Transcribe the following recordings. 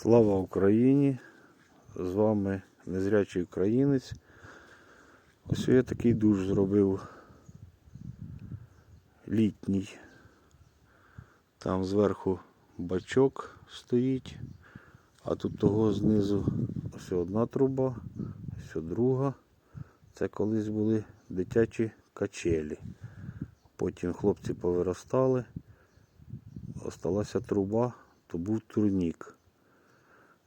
Слава Україні! З вами незрячий українець. Ось я такий душ зробив літній. Там зверху бачок стоїть, а тут того знизу ось одна труба, ось друга. Це колись були дитячі качелі. Потім хлопці повиростали, осталася труба, то був турнік.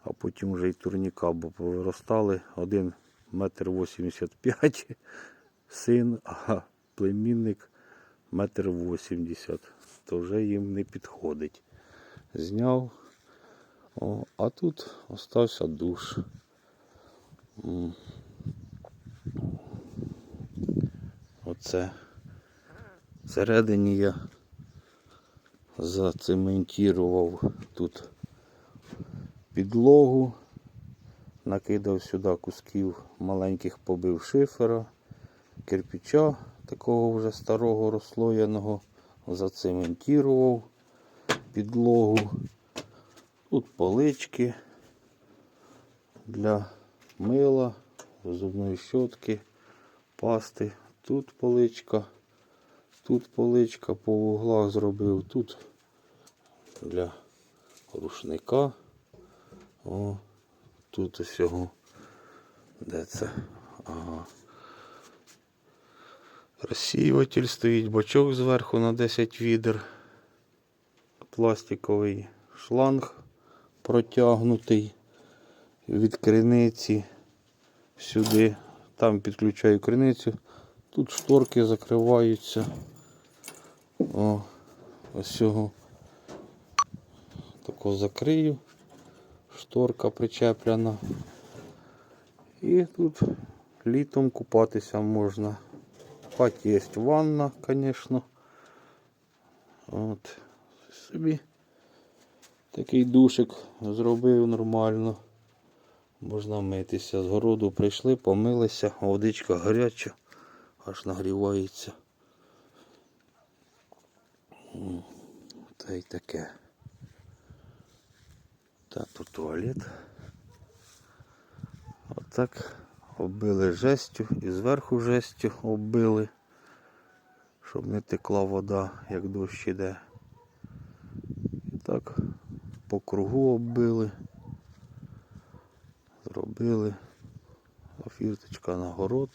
А потім вже і турніка, бо повиростали один метр вісімдесят п'ять син, а племінник метр вісімдесят. То вже їм не підходить. Зняв. О, а тут остався душ. Оце. Всередині я зацементував тут підлогу, накидав сюди кусків маленьких побив шифера, кирпича такого вже старого розслоєного, зацементував підлогу. Тут полички для мила, зубної щотки, пасти. Тут поличка, тут поличка по вуглах зробив, тут для рушника. О, тут усього. Де це? Ага. Розсіюватель стоїть, бачок зверху на 10 відер. Пластиковий шланг протягнутий від криниці сюди. Там підключаю криницю. Тут шторки закриваються. О, ось цього тако закрию шторка причеплена. І тут літом купатися можна. Хоч є ванна, звісно. От собі такий душик зробив нормально. Можна митися. З городу прийшли, помилися, водичка гаряча, аж нагрівається. Та й таке. Та тут туалет. Отак оббили жестю і зверху жестю оббили, щоб не текла вода, як дощ іде. І так по кругу оббили, зробили фірточка на город.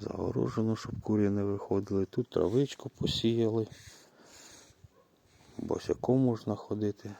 Загорожено, щоб курі не виходили. Тут травичку посіяли. Босяком можна ходити.